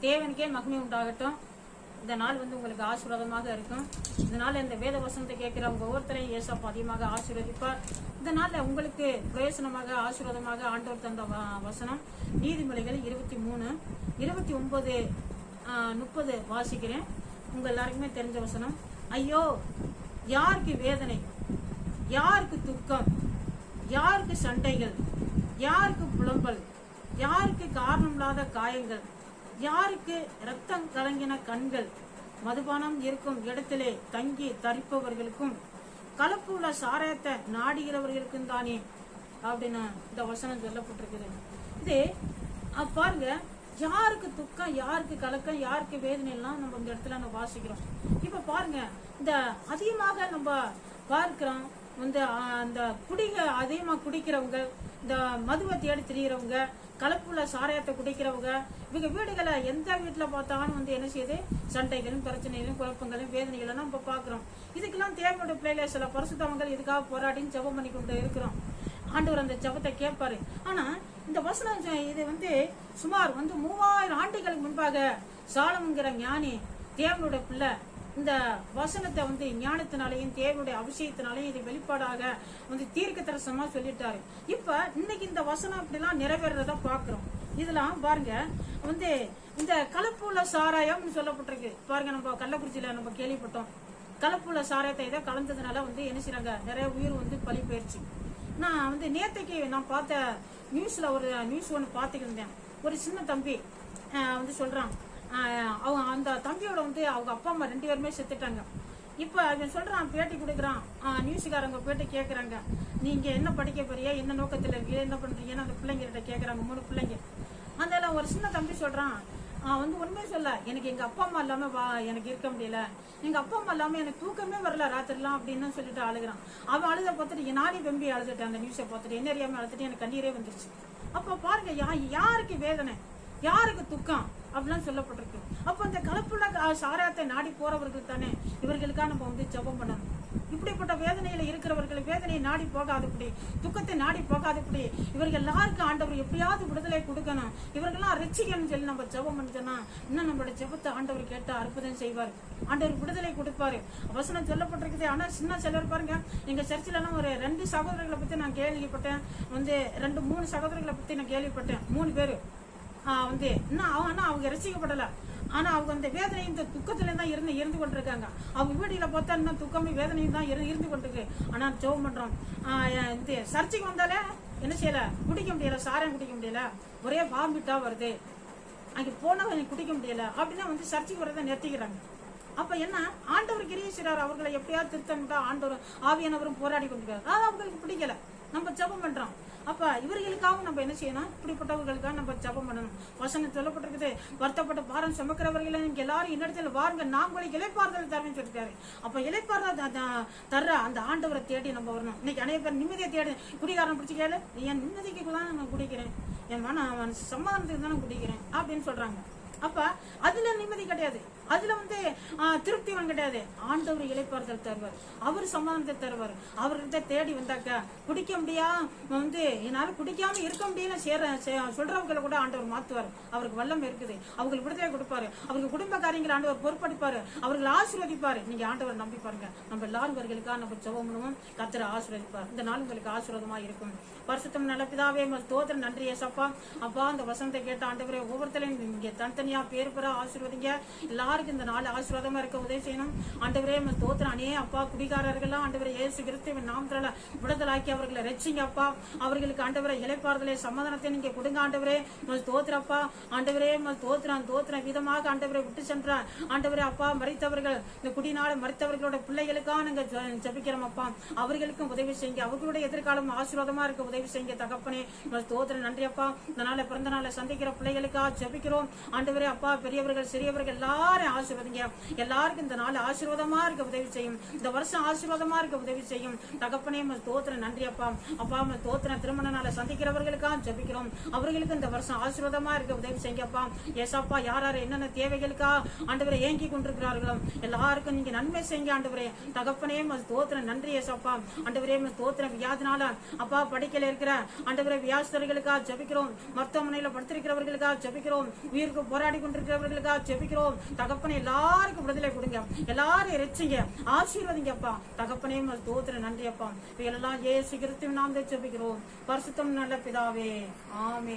தேவனுக்கே மகிமை உண்டாகட்டும். இந்த நாள் வந்து உங்களுக்கு ஆசீர்வாதமாக இருக்கும். இந்த நாள் இந்த வேத வசனத்தை கேட்கிற உங்க ஒவ்வொருத்தரையும் ஏசப்பா அதிகமாக ஆசீர்வதிப்பார். இந்த நாளில் உங்களுக்கு பிரயோசனமாக ஆசீர்வாதமாக ஆண்டவர் தந்த வ- வசனம். நீதிமொழிகள் இருபத்தி மூணு இருபத்தி ஒன்பது முப்பது வாசிக்கிறேன். உங்கள் எல்லாருக்குமே தெரிஞ்ச வசனம். ஐயோ யாருக்கு வேதனை? யாருக்கு துக்கம்? யாருக்கு சண்டைகள்? யாருக்கு புலம்பல்? யாருக்கு காரணமில்லாத காயங்கள்? யாருக்கு ரத்தம் கலங்கின கண்கள்? மதுபானம் இருக்கும் இடத்திலே தங்கி தரிப்பவர்களுக்கும் கலப்பு உள்ள சாராயத்தை நாடுகிறவர்களுக்கும் தானே அப்படின்னு இந்த வசனம் சொல்லப்பட்டிருக்குது. இது பாருங்க யாருக்கு துக்கம் யாருக்கு கலக்கம் யாருக்கு வேதனை எல்லாம் நம்ம இந்த இடத்துல நம்ம வாசிக்கிறோம். இப்ப பாருங்க இந்த அதிகமாக நம்ம பார்க்கிறோம் வந்து அந்த குடிங்க அதிகமாக குடிக்கிறவங்க இந்த மதுவை தேடி திரிகிறவங்க கலப்புள்ள சாராயத்தை குடிக்கிறவங்க இவங்க வீடுகளை எந்த வீட்டில் பார்த்தாலும் வந்து என்ன செய்யுது? சண்டைகளும் பிரச்சனைகளும் குழப்பங்களும் வேதனைகளும் நம்ம பார்க்குறோம். இதுக்கெல்லாம் தேவையோட பிள்ளைல சில பரிசுத்தவங்கள் இதுக்காக போராடின்னு ஜபம் பண்ணி கொண்டு இருக்கிறோம். ஆண்டவர் அந்த ஜபத்தை கேட்பாரு. ஆனால் இந்த வசனம் இது வந்து சுமார் வந்து மூவாயிரம் ஆண்டுகளுக்கு முன்பாக சாலமுங்கிற ஞானி தேவனுடைய பிள்ளை இந்த வசனத்தை வந்து ஞானத்தினாலையும் தேவனுடைய அபிஷேகத்தினாலையும் இது வெளிப்பாடாக வந்து தீர்க்க தரசமா சொல்லிட்டாரு. இப்ப இன்னைக்கு இந்த வசனம் அப்படிலாம் நிறைவேறத பாக்குறோம். இதெல்லாம் பாருங்க வந்து இந்த கலப்புள்ள சாராயம்னு சொல்லப்பட்டிருக்கு. பாருங்க நம்ம கள்ளக்குறிச்சியில நம்ம கேள்விப்பட்டோம். கலப்புள்ள சாராயத்தை இதை கலந்ததுனால வந்து என்ன செய்யறாங்க நிறைய உயிர் வந்து பலி போயிருச்சு. நான் வந்து நேத்தைக்கு நான் பார்த்த நியூஸ்ல ஒரு நியூஸ் ஒன்று பார்த்துக்கிருந்தேன். ஒரு சின்ன தம்பி வந்து சொல்றான் அவங்க அந்த தம்பியோட வந்து அவங்க அப்பா அம்மா ரெண்டு பேருமே செத்துட்டாங்க. இப்போ அவன் சொல்கிறான் பேட்டி கொடுக்குறான். நியூஸுக்காரங்க போயிட்டு கேட்குறாங்க நீங்கள் என்ன படிக்க போறியா? என்ன நோக்கத்தில் இருக்கீங்க என்ன பண்ணுறீங்கன்னு அந்த பிள்ளைங்ககிட்ட கேட்குறாங்க மூணு பிள்ளைங்க. அந்த ஒரு சின்ன தம்பி சொல்கிறான் அவன் வந்து உண்மையை சொல்ல. எனக்கு எங்கள் அப்பா அம்மா இல்லாமல் வா எனக்கு இருக்க முடியல. எங்கள் அப்பா அம்மா இல்லாமல் எனக்கு தூக்கமே வரல ராத்திரிலாம் அப்படின்னு சொல்லிட்டு அழுகிறான். அவன் அழுத பார்த்துட்டு நானே வெம்பி அழுதுட்டேன் அந்த நியூஸை பார்த்துட்டு. என்ன அறியாமல் அழுதுட்டு எனக்கு கண்ணீரே வந்துருச்சு. அப்போ பாருங்க யா- யாருக்கு வேதனை? யாருக்கு துக்கம்? அப்படிலாம் சொல்லப்பட்டிருக்கு. அப்போ அந்த கலப்புள்ள கா- சாராயத்தை நாடி போறவர்கள் தானே? இவர்களுக்காக நம்ம வந்து ஜெபம் பண்ணணும். இப்படிப்பட்ட வேதனையில இருக்கிறவர்கள் வேதனையை நாடி போகாதபடி துக்கத்தை நாடி போகாதபடி இவர்கள் எல்லாருக்கும் ஆண்டவர் எப்படியாவது விடுதலை கொடுக்கணும். இவர்கள்லாம் ரசிக்கணும்னு சொல்லி நம்ம ஜெபம் பண்ணிட்டோம்னா இன்னும் நம்மளோட ஜெபத்தை ஆண்டவர் கேட்டு அற்புதம் செய்வார். ஆண்டவர் விடுதலை கொடுப்பாரு. வசனம் சொல்லப்பட்டிருக்குது. ஆனா சின்ன சிலர் பாருங்க எங்க சர்ச்சிலலாம் ஒரு ரெண்டு சகோதரர்களை பத்தி நான் கேள்விப்பட்டேன். வந்து ரெண்டு மூணு சகோதரர்களை பத்தி நான் கேள்விப்பட்டேன். மூணு பேரு. வந்து இன்னும் அவங்க ஆனால் அவங்க ரசிக்கப்படலை ஆனால் அவங்க அந்த வேதனையும் இந்த துக்கத்துல தான் இருந்து இருந்து கொண்டிருக்காங்க. அவங்க வீடியில் பார்த்தா இன்னும் துக்கமும் வேதனையும் தான் இரு- இருந்து கொண்டிருக்கு. ஆனால் ஜெபம் பண்ணுறோம் இந்த சர்ச்சைக்கு வந்தாலே என்ன செய்யலை? குடிக்க முடியலை சாரம் குடிக்க முடியல. ஒரே வாம்பிட்டாக வருது. போனால் போனவங்க குடிக்க முடியலை. அப்படின்னா வந்து சர்ச்சைக்கு வரதை நிறுத்திக்கிறாங்க. அப்ப என்ன? ஆண்டவர் கிரீஸ்வரர் அவர்களை எப்படியாவது திருத்தம் ஆண்டவர் ஆவியானவரும் போராடி கொண்டிருக்காரு. அது அவங்களுக்கு பிடிக்கல. நம்ம ஜெபம் பண்றோம். அப்ப இவர்களுக்காகவும் நம்ம என்ன செய்யணும்? இப்படிப்பட்டவர்களுக்காக நம்ம ஜெபம் பண்ணணும். வசனம் சொல்லப்பட்டிருக்குது. வருத்தப்பட்ட பாரம் சுமக்கிறவர்களை நீங்க எல்லாரும் இன்னிடத்துல வாருங்க. நாங்களும் உங்களுக்கு இலைப்பாறுதல் தரேன்னு சொல்லிட்டாரு. அப்ப இலைப்பாறுதல் தர்ற அந்த ஆண்டவரை தேடி நம்ம வரணும். இன்னைக்கு அநேக பேர் நிம்மதியை தேடி. குடிகாரன் பிடிச்சி கேளு. என் நிம்மதிக்கு தான் நான் குடிக்கிறேன். என் மன அவன் சமாதானத்துக்கு தான் நான் குடிக்கிறேன். அப்படின்னு சொல்றாங்க. அப்ப அதுல நிம்மதி கிடையாது. அதுல வந்து ஆஹ், கிடையாது. ஆண்டவர் இழைப்பார்கள் தருவார். அவர் சமாதானத்தை தருவார். அவர்கிட்ட தேடி வந்தாக்க குடிக்க முடியா வந்து என்னால குடிக்காம இருக்க முடியல சேர சொல்றவங்களை கூட ஆண்டவர் மாத்துவார். அவருக்கு வல்லம் இருக்குது. அவங்களுக்கு விடுதலை கொடுப்பாரு. அவருக்கு குடும்ப காரியங்கள் ஆண்டவர் பொறுப்படுப்பாரு. அவர்களை ஆசீர்வதிப்பாரு. நீங்க ஆண்டவர் நம்பி பாருங்க. நம்ம எல்லாரும் இவர்களுக்காக நம்ம ஜெபம் பண்ணுவோம். கத்திர ஆசீர்வதிப்பார். இந்த நாள் உங்களுக்கு ஆசீர்வாதமா இருக்கும். பரிசுத்தம் நல்ல பிதாவே உமக்கு நன்றி ஏசப்பா. அப்பா அந்த வசனத்தை கேட்ட ஆண்டவரே ஒவ்வொருத்தரையும் இங்க தனித்தனியா பேர் பெற ஆசீர்வதிங்க. எல்லாருக்கும் இந்த நாள் ஆசீர்வாதமா இருக்க உதவி செய்யணும். ஆண்டவரே உமக்கு ஸ்தோத்திரம் அப்பா குடிகாரர்கள்லாம் ஆண்டவரை ஏசு கிறிஸ்துவின் நாமத்தில விடுதலாக்கி அவர்களை ரச்சிங்க அப்பா. அவர்களுக்கு ஆண்டவரை இழைப்பார்களே சமாதானத்தை நீங்க கொடுங்க ஆண்டவரே. உமக்கு ஸ்தோத்திரப்பா ஆண்டவரே உமக்கு ஸ்தோத்திரம் ஸ்தோத்திரம் விதமாக ஆண்டவரை விட்டு சென்றார். ஆண்டவரே அப்பா மறித்தவர்கள் இந்த குடிநாடு மறித்தவர்களோட பிள்ளைகளுக்காக நாங்க ஜபிக்கிறோம் அப்பா. அவர்களுக்கும் உதவி செய்யுங்க. அவர்களுடைய எதிர்காலம் ஆசீர்வாதமா இருக்க உதவி செய்யுங்க தகப்பனே. உமக்கு ஸ்தோத்திரம் நன்றி அப்பா. இந்த நாளை பிறந்த நாளை சந்திக்கிற பிள்ளைகளுக்காக ஜபிக்கிறோம். ஆண்டவர் அப்பா பெரியவர்கள் சிறியவர்கள் எல்லாரும் ஆசீர்வதிங்க. எல்லாருக்கும் இந்த நாள் ஆசீர்வாதமா இருக்க உதவி செய்யும். இந்த வருஷம் ஆசீர்வாதமா இருக்க உதவி செய்யும். தகப்பனே தோத்திரம் நன்றி அப்பா. அப்பா உமக்கு தோத்திரம் திருமண நாளை சந்திக்கிறவர்களுக்காக ஜபிக்கிறோம். அவர்களுக்கு இந்த வருஷம் ஆசீர்வாதமா இருக்க உதவி செய்யுங்கப்பா ஏசாப்பா யார் யார் என்னென்ன தேவைகளுக்கா ஆண்டவரை ஏங்கி கொண்டிருக்கிறார்களோ எல்லாருக்கும் நீங்க நன்மை செய்யுங்க ஆண்டவரே. தகப்பனே உமக்கு தோத்திரம் நன்றி ஏசாப்பா. ஆண்டவரே உமக்கு தோத்திரம் வியாதினால அப்பா படிக்கல இருக்கிற ஆண்டவரை வியாசர்களுக்காக ஜபிக்கிறோம். மருத்துவமனையில படுத்திருக்கிறவர்களுக்காக ஜபிக்கிறோம். உயிருக்கு போராடி கொண்டிருக்கிறவர்களுக்காக ஜெபிக்கிறோம். தகப்பனை எல்லாருக்கும் விடுதலை கொடுங்க. எல்லாரும் இறைச்சிங்க ஆசீர்வதிங்கப்பா. தகப்பனே உமக்கு தோத்திர நன்றி அப்பா இவைகளெல்லாம் ஏசு கிறிஸ்துவின் நாம் ஜெபிக்கிறோம். பரிசுத்தம் நல்ல பிதாவே. ஆமே